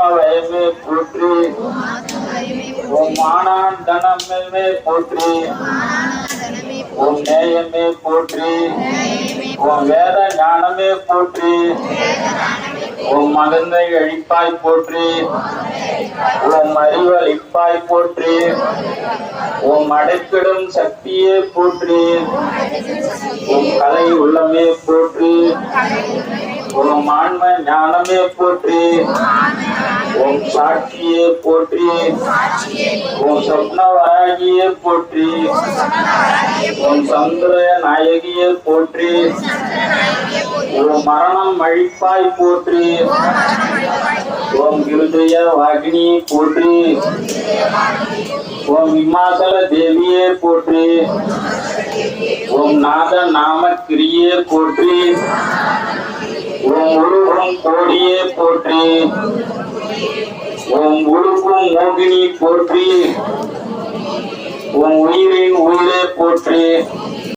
ஆத்மவயமே போற்றி. ஓம் ஆனான் தனமே போற்றி. உன் நேயமே போற்றி. உன் வேத ஞானமே போற்றி. உன் மகந்தை அழிப்பாய் போற்றி. உன் அறிவழிப்பாய் போற்றி. உன் அடைப்பிடும் சக்தியே போற்றி. உன் கலை உள்ளமே போற்றி. ஓம் ஆன்ம ஞானமே போற்றி. சாட்சியே போற்றி. உன் சொப்னவராகியே போற்றி. உன் சந்திர நாயகியே போற்றி. உன் மரணம் அழிப்பாய் போற்றி. ஓம் கிருதய வாகினி போற்றி. ஓம் இமாசல தேவியே போற்றி. ஓம் நாத நாம கிரியே போற்றி. ஓம் உருவம் கோடியே போற்றி. உன் உடுக்கும் மோகினி போற்றி உன் உயிரின் உயிரே போற்றி.